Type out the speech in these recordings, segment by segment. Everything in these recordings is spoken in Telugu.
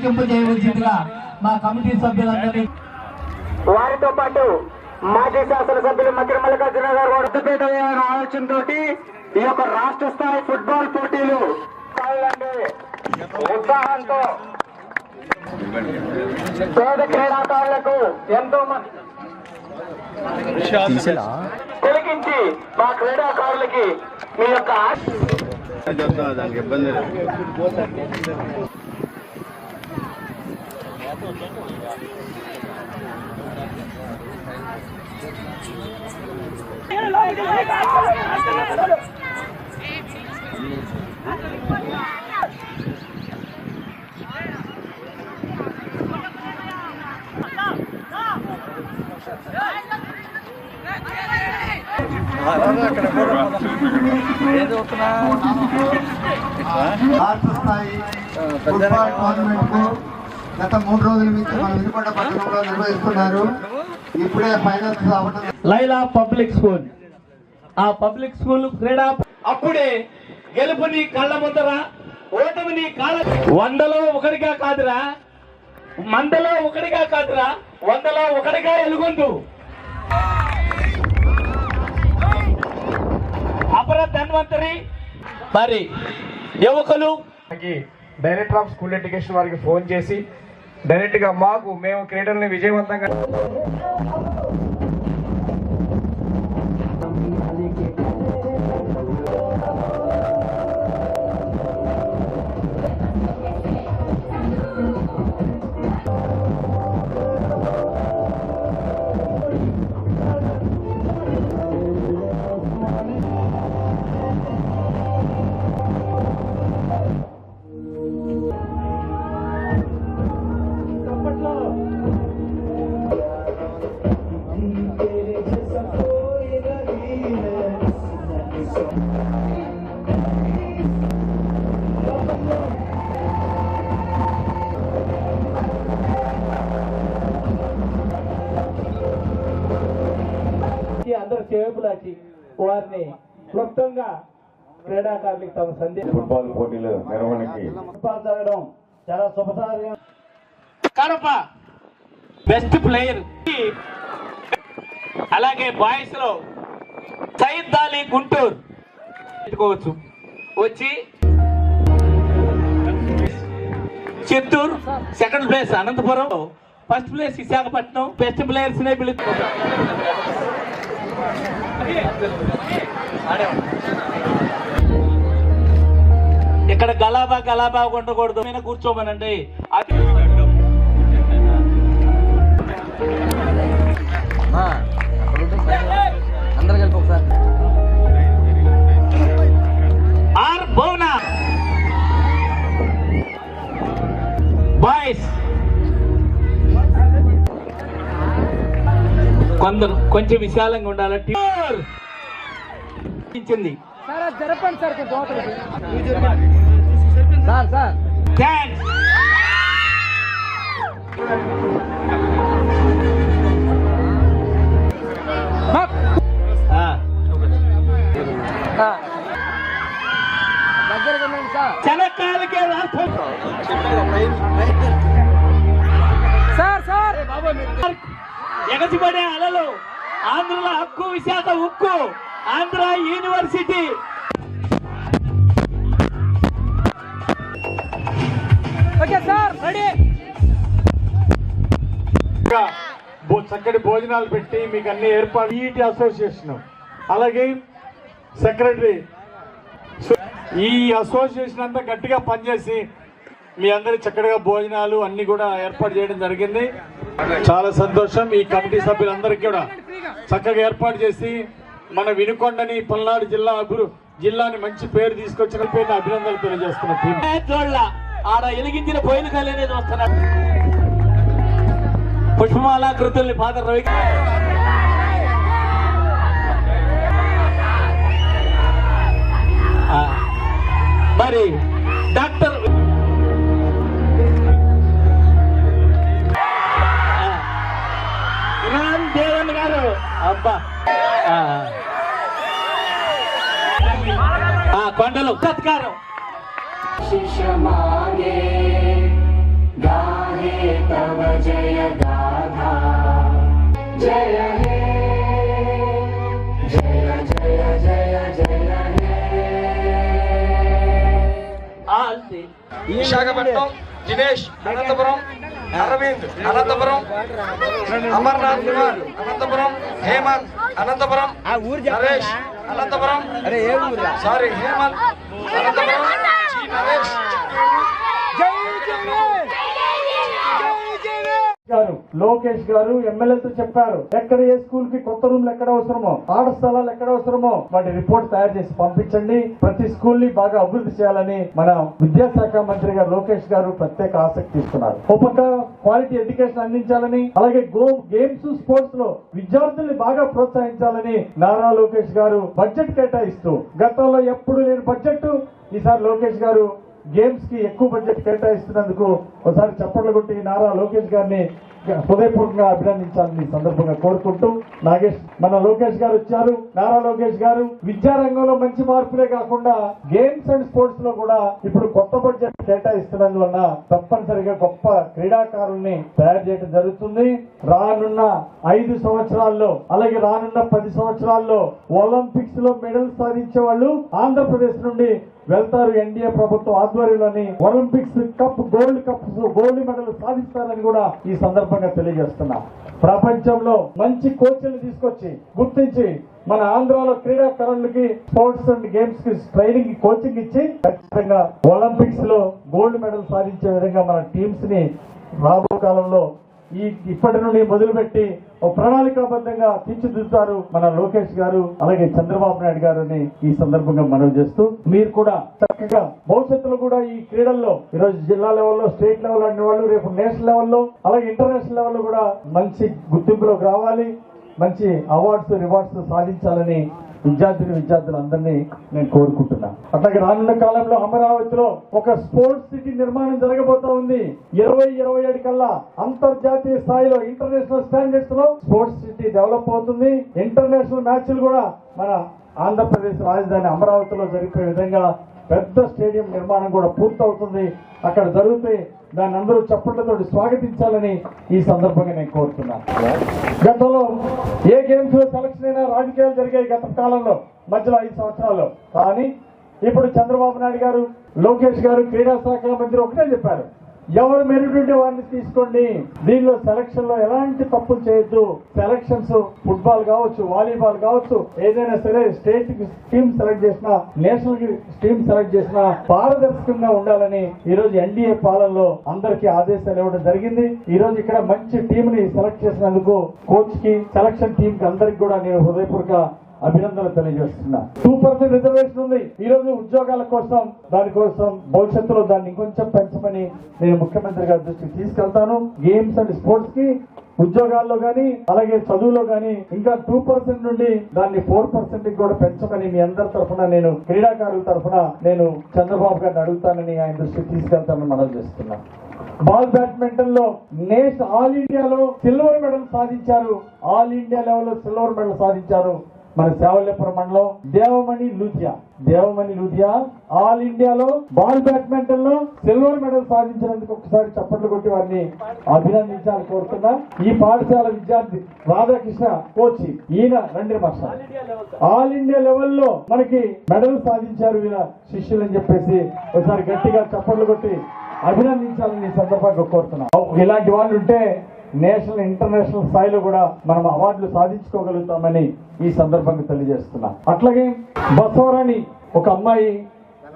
తిలకింపు చేయవలసిందిగా మా కమిటీ సభ్యులందరినీ. వారితో పాటు మాజీ శాసనసభ్యులు మధ్య మల్లికార్జున గారు వడతపేట ఆలోచనతో ఈ యొక్క రాష్ట్ర స్థాయి ఫుట్బాల్ పోటీలు ఉత్సాహంతో పేద క్రీడాకారులకు ఎంతో మంది తిలకించి మా క్రీడాకారులకి మీ యొక్క ఆశ- దానికి ఇబ్బంది లేదు. రాష్ట్ర స్థాయి ఫుట్బాల్ టోర్నమెంట్కు గత మూడు రోజుల నుంచి మన వినుకొండ పట్టణంలో నిర్వహిస్తున్నారు. ఇప్పుడే ఫైనల్స్ లైలా పబ్లిక్ స్కూల్. ఆ పబ్లిక్ స్కూల్ క్రీడా అప్పుడే గెలుపుని కళ్ళ ముందర ఓటమిని కాళ్ళ వందలో ఒకటిగా కాదురా మందలో ఒకటిగా కాదురా వందలో ఒకటిగా ఎలుగొందు. అపర ధన్వంతరి మరి యువకులు. డైరెక్టర్ ఆఫ్ స్కూల్ ఎడ్యుకేషన్ వారికి ఫోన్ చేసి డైరెక్ట్గా మాకు మేము క్రీడల్ని విజయవంతంగా అందరూ చేపులాచి వారిని క్లుప్తంగా క్రీడాకారులకు తమ సందేశం ఫుట్బాల్ పోటీలు నిర్వహణకి జరగడం చాలా కడప బెస్ట్ ప్లేయర్. అలాగే బాయ్స్లో సయద్ అలీ గుంటూరు. పెట్టుకోవచ్చు. వచ్చి Chittoor second place Anantapur. First place Visakhapatnam. Best players నే పిలుచుకుంటాం. ఇక్కడ గలాబా గలాబా ఉండకూడదు నేను కూర్చోమనండి. అది అందరు కలిపి ఒకసారి. బాయ్స్ కొందరు కొంచెం విశాలంగా ఉండాలి? టీర్ ఇచ్చింది. సార్ అది జరపండి సార్ థ్యాంక్స్. చెనక్కాయలకే సార్. సార్ ఎగసిపడే అలలు ఆంధ్రలో హక్కు విశాఖ ఉక్కు Andhra university. Okay sir ready. చక్కటి భోజనాలు పెట్టి మీకు అన్ని ఏర్పాటు ఈటీ అసోసియేషన్. అలాగే సెక్రటరీ ఈ అసోసియేషన్ అంతా గట్టిగా పనిచేసి మీ అందరి చక్కగా భోజనాలు అన్ని కూడా ఏర్పాటు చేయడం జరిగింది. చాలా సంతోషం. ఈ కమిటీ సభ్యులందరికీ కూడా చక్కగా ఏర్పాటు చేసి మన వినుకొండని పల్నాడు జిల్లా అభివృద్ధి జిల్లాని మంచి పేరు తీసుకొచ్చిన పేరుని అభినందనలు తెలియజేస్తున్న టీం. చూడాల ఆడ ఎలిగించిన పోయిన కలేనే చూస్తున్నాడు పుష్పమాలాకృతుల్ని ఫాదర్ రవి మరి డాక్టర్ ఆ, రామ్ దేవన్ గారు అబ్బా ఆ. ఆ, కొండలు సత్కారం విశాఖపట్నం దినేష్ అనంతపురం అరవింద్ అనంతపురం అమర్నాథ్ కుమార్ అనంతపురం హేమంత్ అనంతపురం నరేష్ అనంతపురం సారీ హేమంత్ అనంతపురం నరేష్ గారు లోకేష్ గారు ఎమ్మెల్యేతో చెప్పారు ఎక్కడ ఏ స్కూల్కి కొత్త రూమ్లు ఎక్కడ అవసరమో ఆట స్థలాలు ఎక్కడ అవసరమో వాటి రిపోర్ట్ తయారు చేసి పంపించండి. ప్రతి స్కూల్ని బాగా అభివృద్ధి చేయాలని మన విద్యాశాఖ మంత్రి గారు లోకేష్ గారు ప్రత్యేక ఆసక్తి ఇస్తున్నారు ఉపక క్వాలిటీ ఎడ్యుకేషన్ అందించాలని అలాగే గో గేమ్స్ స్పోర్ట్స్లో విద్యార్థుల్ని బాగా ప్రోత్సహించాలని నారా లోకేష్ గారు బడ్జెట్ కేటాయిస్తూ గతంలో ఎప్పుడు లేని బడ్జెట్ ఈసారి లోకేష్ గారు గేమ్స్కి ఎక్కువ బడ్జెట్ కేటాయిస్తున్నందుకు ఒకసారి చప్పట్లు కొట్టి నారా లోకేష్ గారిని హృదయపూర్వకంగా అభినందించాలని సందర్భంగా కోరుకుంటూ నాగేష్ మన లోకేష్ గారు వచ్చారు. నారా లోకేష్ గారు విద్యారంగంలో మంచి మార్పులే కాకుండా గేమ్స్ అండ్ స్పోర్ట్స్లో కూడా ఇప్పుడు కొత్త బడ్జెట్ కేటాయిస్తున్నందువల్ల తప్పనిసరిగా గొప్ప క్రీడాకారుల్ని తయారు చేయడం జరుగుతుంది. రానున్న ఐదు సంవత్సరాల్లో అలాగే రానున్న పది సంవత్సరాల్లో ఒలింపిక్స్లో మెడల్ సాధించే వాళ్ళు ఆంధ్రప్రదేశ్ నుండి వెళ్తారు ఎన్డీఏ ప్రభుత్వం ఆధ్వర్యంలోని Olympics cup gold cup gold medal సాధిస్తారని కూడా ఈ సందర్భంగా తెలియజేస్తున్నా. ప్రపంచంలో మంచి కోచ్లు తీసుకొచ్చి గుర్తించి మన ఆంధ్రాలో క్రీడాకారులకి స్పోర్ట్స్ అండ్ గేమ్స్కి ట్రైనింగ్ కోచింగ్ ఇచ్చి ఖచ్చితంగా ఒలింపిక్స్లో గోల్డ్ మెడల్ సాధించే విధంగా మన టీమ్స్ని రాబో కాలంలో ఈ ఇప్పటి నుండి మొదలుపెట్టి ఓ ప్రణాళికాబద్ధంగా తీర్చిదిద్దుతారు మన లోకేష్ గారు అలాగే చంద్రబాబు నాయుడు గారిని ఈ సందర్భంగా మనవి చేస్తూ మీరు కూడా చక్కగా భవిష్యత్తులో కూడా ఈ క్రీడల్లో ఈరోజు జిల్లా లెవెల్లో స్టేట్ లెవెల్ అనే వాళ్ళు రేపు నేషనల్ లెవెల్లో అలాగే ఇంటర్నేషనల్ లెవెల్లో కూడా మంచి గుర్తింపులోకి రావాలి. మంచి అవార్డ్స్ రివార్డ్స్ సాధించాలని విద్యార్థిని విద్యార్థులందరినీ నేను కోరుకుంటున్నా. అట్లాగే రానున్న కాలంలో అమరావతిలో ఒక స్పోర్ట్స్ సిటీ నిర్మాణం జరగబోతా ఉంది. ఇరవై ఇరవై ఏడు కల్లా అంతర్జాతీయ స్థాయిలో ఇంటర్నేషనల్ స్టాండర్డ్స్లో స్పోర్ట్స్ సిటీ డెవలప్ అవుతుంది. ఇంటర్నేషనల్ మ్యాచ్లు కూడా మన ఆంధ్రప్రదేశ్ రాజధాని అమరావతిలో జరిపే విధంగా పెద్ద స్టేడియం నిర్మాణం కూడా పూర్తవుతుంది. అక్కడ జరిగితే దాన్ని అందరూ చప్పట్లతో స్వాగతించాలని ఈ సందర్భంగా నేను కోరుతున్నాను. గతంలో ఏ గేమ్స్లో సెలక్షన్ అయినా రాజకీయాలు జరిగాయి గత కాలంలో మధ్యలో ఐదు సంవత్సరాలు కానీ ఇప్పుడు చంద్రబాబు నాయుడు గారు లోకేష్ గారు క్రీడా శాఖ మంత్రి ఒకటే చెప్పారు. ఎవరు మెరిట్ వారిని తీసుకోండి. దీనిలో సెలక్షన్లో ఎలాంటి తప్పులు చేయొద్దు. సెలక్షన్స్ ఫుట్బాల్ కావచ్చు వాలీబాల్ కావచ్చు ఏదైనా సరే స్టేట్కి టీమ్ సెలెక్ట్ చేసినా నేషనల్కి టీమ్ సెలెక్ట్ చేసినా పారదర్శకంగా ఉండాలని ఈ రోజు ఎన్డీఏ పాలనలో అందరికీ ఆదేశాలు ఇవ్వడం జరిగింది. ఈ రోజు ఇక్కడ మంచి టీం ని సెలెక్ట్ చేసినందుకు కోచ్కి సెలక్షన్ టీం కి అందరికి కూడా నేను హృదయపూర్వక అభినందనలు తెలియజేస్తున్నా. టూ పర్సెంట్ రిజర్వేషన్ ఉంది. ఈ రోజు ఉద్యోగాల కోసం దానికోసం భవిష్యత్తులో దాన్ని ఇంకొంచెం పెంచమని నేను ముఖ్యమంత్రి గారి దృష్టికి తీసుకెళ్తాను. గేమ్స్ అండ్ స్పోర్ట్స్కి ఉద్యోగాల్లో కానీ అలాగే చదువులో కానీ ఇంకా టూ పర్సెంట్ నుండి దాన్ని ఫోర్ పర్సెంట్ కూడా పెంచమని మీ అందరి తరఫున నేను క్రీడాకారుల తరఫున నేను చంద్రబాబు గారిని అడుగుతానని ఆయన దృష్టికి తీసుకెళ్తానని మనం చేస్తున్నా. బాల్ బ్యాడ్మింటన్లో నేష్ ఆల్ ఇండియాలో సిల్వర్ మెడల్ సాధించారు. ఆల్ ఇండియా లెవెల్లో సిల్వర్ మెడల్ సాధించారు. మన సేవల్యపురం మండలం దేవమణి లూథియా దేవమణి లూథియా ఆల్ ఇండియాలో బాల్ బ్యాడ్మింటన్లో సిల్వర్ మెడల్ సాధించినందుకు ఒకసారి చప్పట్లు కొట్టి వారిని అభినందించాలని కోరుతున్నా. ఈ పాఠశాల విద్యార్థి రాధాకృష్ణ కోచ్ ఈయన రండి మాస్టర్. ఆల్ ఇండియా లెవెల్లో మనకి మెడల్ సాధించారు ఈయన శిష్యులు అని చెప్పేసి ఒకసారి గట్టిగా చప్పట్లు కొట్టి అభినందించాలని సందర్భంగా కోరుతున్నాం. ఇలాంటి వాళ్ళు ఉంటే నేషనల్ ఇంటర్నేషనల్ స్థాయిలో కూడా మనం అవార్డులు సాధించుకోగలుగుతామని ఈ సందర్భంగా తెలియజేస్తున్నా. అట్లాగే బసవరాణి ఒక అమ్మాయి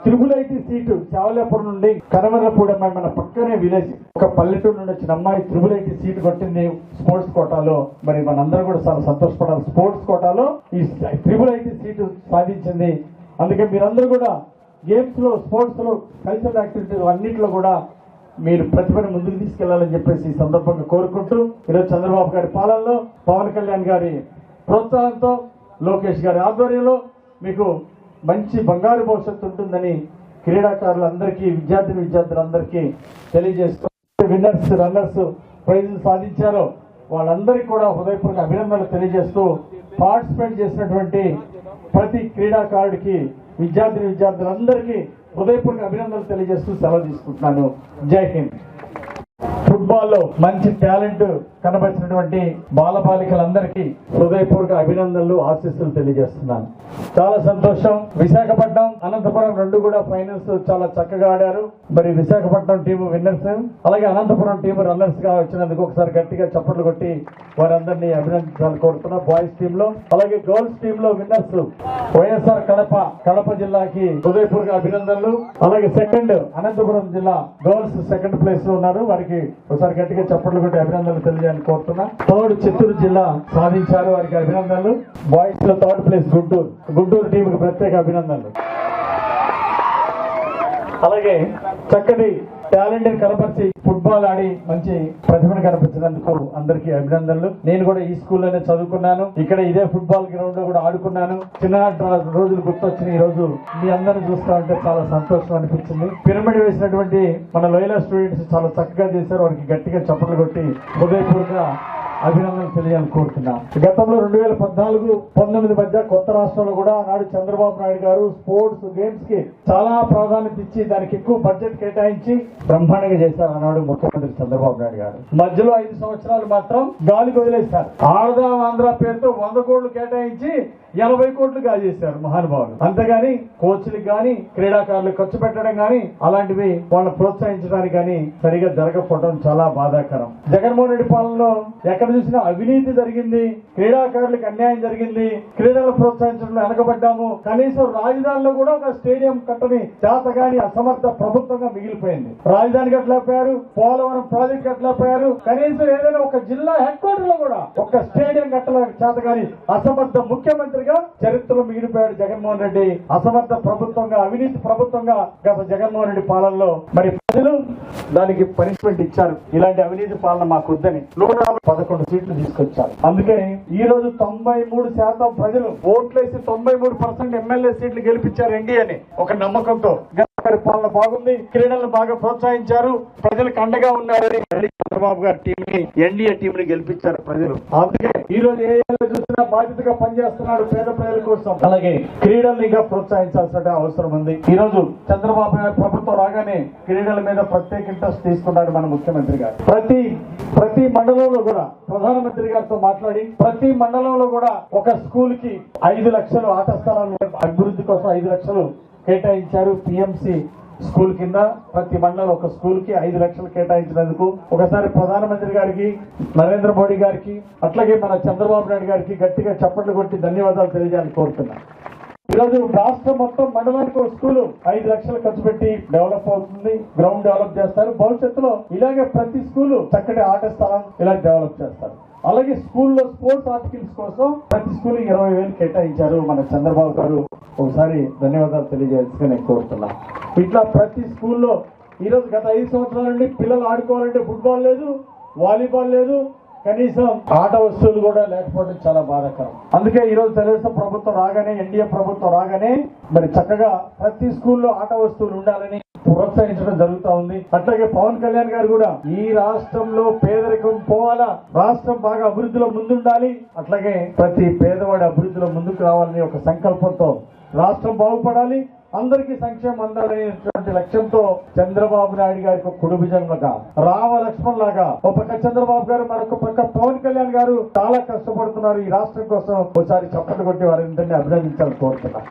త్రిబుల్ ఐటీ సీటు చావలేపురం నుండి కనమరపూడి అమ్మాయి మన పక్కనే విలేజ్. ఒక పల్లెటూరు నుండి వచ్చిన అమ్మాయి త్రిబుల్ ఐటీ సీటు కొట్టింది స్పోర్ట్స్ కోటాలో. మరి మనందరం కూడా చాలా సంతోషపడాలి. స్పోర్ట్స్ కోటాలో ఈ త్రిబుల్ ఐటీ సీటు సాధించింది. అందుకే మీరందరూ కూడా గేమ్స్లో స్పోర్ట్స్లో కల్చరల్ యాక్టివిటీస్ అన్నింటిలో కూడా మీరు ప్రతిభను ముందుకు తీసుకెళ్ళాలని చెప్పేసి ఈ సందర్భంగా కోరుకుంటూ ఈరోజు చంద్రబాబు గారి పాలనలో పవన్ కళ్యాణ్ గారి ప్రోత్సాహంతో లోకేష్ గారి ఆధ్వర్యంలో మీకు మంచి బంగారు భవిష్యత్తు ఉంటుందని క్రీడాకారులందరికీ విద్యార్థిని విద్యార్థులందరికీ తెలియజేస్తూ విన్నర్స్ రన్నర్స్ ప్రైజులు సాధించారో వాళ్ళందరికీ కూడా హృదయపూర్వక అభినందనలు తెలియజేస్తూ పార్టిసిపేట్ చేసినటువంటి ప్రతి క్రీడాకారుడికి విద్యార్థిని విద్యార్థులందరికీ హృదయపూర్వక అభినందనలు తెలియజేస్తూ సెలవు తీసుకుంటున్నాను. జై హింద్. ఫుట్బాల్లో మంచి టాలెంట్ కనబరిచినటువంటి బాలబాలికలందరికీ హృదయపూర్వక అభినందనలు ఆశీస్సులు తెలియజేస్తున్నాను. చాలా సంతోషం. విశాఖపట్నం అనంతపురం రెండు కూడా ఫైనల్స్ చాలా చక్కగా ఆడారు. మరి విశాఖపట్నం టీము విన్నర్స్ అలాగే అనంతపురం టీము రన్నర్స్గా వచ్చినందుకు ఒకసారి గట్టిగా చప్పట్లు కొట్టి వారందరినీ అభినందించాలని కోరుతున్నా బాయ్స్ టీమ్లో. అలాగే గర్ల్స్ టీమ్లో విన్నర్స్ వైఎస్ఆర్ కడప కడప జిల్లాకి హృదయపూర్వక అభినందనలు. అలాగే సెకండ్ అనంతపురం జిల్లా గర్ల్స్ సెకండ్ ప్లేస్లో ఉన్నారు. వారికి ఒకసారి గట్టిగా చప్పట్లు కొట్టి అభినందనలు చేయాలని కోరుతున్నా. థర్డ్ చిత్తూరు జిల్లా సాధించారు. వారికి అభినందనలు. బాయ్స్లో థర్డ్ ప్లేస్ గుంటూరు. గుంటూరు టీంకి ప్రత్యేక అభినందనలు. అలాగే చక్కటి టాలెంట్ కనపరిచి ఫుట్బాల్ ఆడి మంచి ప్రతిభను కనపరిచినందుకు అందరికీ అభినందనలు. నేను కూడా ఈ స్కూల్లోనే చదువుకున్నాను. ఇక్కడ ఇదే ఫుట్బాల్ గ్రౌండ్లో కూడా ఆడుకున్నాను. చిన్ననాటి రోజులు గుర్తొచ్చిన ఈ రోజు మీ అందరిని చూస్తా ఉంటే చాలా సంతోషం అనిపించింది. పిరమిడ్ వేసినటువంటి మన లోయల స్టూడెంట్స్ చాలా చక్కగా చేశారు. వారికి గట్టిగా చప్పట్లు కొట్టి హృదయపూర్వక అభినందనలు తెలియాలని కోరుతున్నా గతంలో రెండు వేల పద్నాలుగు పంతొమ్మిది మధ్య కొత్త రాష్ట్రంలో కూడా ఆనాడు చంద్రబాబు నాయుడు గారు స్పోర్ట్స్ గేమ్స్కి చాలా ప్రాధాన్యత ఇచ్చి దానికి ఎక్కువ బడ్జెట్ కేటాయించి బ్రహ్మాండంగా చేశారు ఆనాడు ముఖ్యమంత్రి చంద్రబాబు నాయుడు గారు. మధ్యలో ఐదు సంవత్సరాలు మాత్రం గాలికి వదిలేశారు. ఆడదాం ఆంధ్ర పేరుతో వంద కోట్లు కేటాయించి ఎనభై కోట్లు కాజేశారు మహానుభావులు. అంతేగాని కోచ్లకు గాని క్రీడాకారులకు ఖర్చు పెట్టడం గాని అలాంటివి వాళ్ళని ప్రోత్సహించడానికి కానీ సరిగా జరగకపోవడం చాలా బాధాకరం. జగన్మోహన్ రెడ్డి పాలనలో ఎక్కడ చూసినా అవినీతి జరిగింది క్రీడాకారులకు అన్యాయం జరిగింది క్రీడలు ప్రోత్సహించడంలో వెనకబడ్డాము. కనీసం రాజధానిలో కూడా ఒక స్టేడియం కట్టని చేతగాని అసమర్థ ప్రభుత్వంగా మిగిలిపోయింది. రాజధాని కట్టలేకపోయారు పోలవరం ప్రాజెక్ట్ కట్టలేకపోయారు. కనీసం ఏదైనా ఒక జిల్లా హెడ్ క్వార్టర్లో కూడా ఒక స్టేడియం కట్టలే చేతగాని అసమర్థ ముఖ్యమంత్రి ముఖ్యమంత్రిగా చరిత్రలో మిగిలిపోయాడు జగన్మోహన్ రెడ్డి. అసమర్థ ప్రభుత్వంగా అవినీతి ప్రభుత్వంగా గత జగన్మోహన్ రెడ్డి పాలనలో మరి ప్రజలు దానికి పనిష్మెంట్ ఇచ్చారు. ఇలాంటి అవినీతి పాలన మాకు వద్దని నూట పదకొండు సీట్లు తీసుకొచ్చారు. అందుకని ఈ రోజు తొంభై మూడు శాతం ప్రజలు ఓట్లేసి తొంభై మూడు పర్సెంట్ ఎమ్మెల్యే సీట్లు గెలిపించారు ఎన్డీఏని. ఒక నమ్మకంతో. పరిపాలన బాగుంది. క్రీడలను బాగా ప్రోత్సహించారు. ప్రజలకు అండగా ఉన్నారని చంద్రబాబు గారి టీం ని ఎన్డీఏ టీం ని గెలిపించారు ప్రజలు. అందుకే ఈ రోజు ఏ చూసినా బాధ్యతగా పనిచేస్తున్నాడు పేద ప్రజల కోసం. అలాగే క్రీడల్ని ఇంకా ప్రోత్సహించాల్సిన అవసరం ఉంది. ఈ రోజు చంద్రబాబు గారి ప్రభుత్వం రాగానే క్రీడల మీద ప్రత్యేక ఇంట్రెస్ట్ తీసుకున్నారు మన ముఖ్యమంత్రి గారు. ప్రతి ప్రతి మండలంలో కూడా ప్రధానమంత్రి గారితో మాట్లాడి ప్రతి మండలంలో కూడా ఒక స్కూల్కి ఐదు లక్షలు ఆట స్థలాలు అభివృద్ధి కోసం ఐదు లక్షలు కేటాయించారు పిఎంసి స్కూల్ కింద. ప్రతి మండలం ఒక స్కూల్కి ఐదు లక్షలు కేటాయించినందుకు. ఒకసారి ప్రధానమంత్రి గారికి నరేంద్ర మోడీ గారికి అట్లాగే మన చంద్రబాబు నాయుడు గారికి గట్టిగా చప్పట్లు కొట్టి ధన్యవాదాలు తెలియజేయాలని కోరుతున్నా. ఈరోజు రాష్ట్రం మొత్తం మండలానికి ఒక స్కూల్. ఐదు లక్షలు ఖర్చు పెట్టి డెవలప్ అవుతుంది గ్రౌండ్ డెవలప్ చేస్తారు. భవిష్యత్తులో ఇలాగే ప్రతి స్కూల్ చక్కటి ఆట స్థలం ఇలా డెవలప్ చేస్తారు. అలాగే స్కూల్లో స్పోర్ట్స్ ఆర్టికల్స్ కోసం ప్రతి స్కూల్ ఇరవై వేలు కేటాయించారు మన చంద్రబాబు గారు. ఒకసారి ధన్యవాదాలు తెలియజేయాల్సి నేను కోరుతున్నా. ఇట్లా ప్రతి స్కూల్లో ఈ రోజు గత ఐదు సంవత్సరాల నుండి పిల్లలు ఆడుకోవాలంటే ఫుట్బాల్ లేదు వాలీబాల్ లేదు కనీసం ఆట వస్తువులు కూడా లేకపోవడం చాలా బాధాకరం. అందుకే ఈ రోజు తెలుగుదేశం ప్రభుత్వం రాగానే ఎన్డీఏ ప్రభుత్వం రాగానే మరి చక్కగా ప్రతి స్కూల్లో ఆట వస్తువులు ఉండాలని ప్రోత్సహించడం జరుగుతా ఉంది. అట్లాగే పవన్ కళ్యాణ్ గారు కూడా ఈ రాష్ట్రంలో పేదరికం పోవాలా? రాష్ట్రం బాగా అభివృద్ధిలో ముందుండాలి. అట్లాగే ప్రతి పేదవాడి అభివృద్ధిలో ముందుకు రావాలని ఒక సంకల్పంతో రాష్ట్రం బాగుపడాలి. అందరికీ సంక్షేమం అందాలనేటువంటి లక్ష్యంతో చంద్రబాబు నాయుడు గారికి ఒక కుడి జన్మగా రామ లక్ష్మణ్ లాగా ఒక పక్క చంద్రబాబు గారు మరొక పక్క పవన్ కళ్యాణ్ గారు చాలా కష్టపడుతున్నారు ఈ రాష్ట్రం కోసం. ఒకసారి చప్పట్లు కొట్టి వారిందరినీ అభినందించాలని కోరుతున్నారు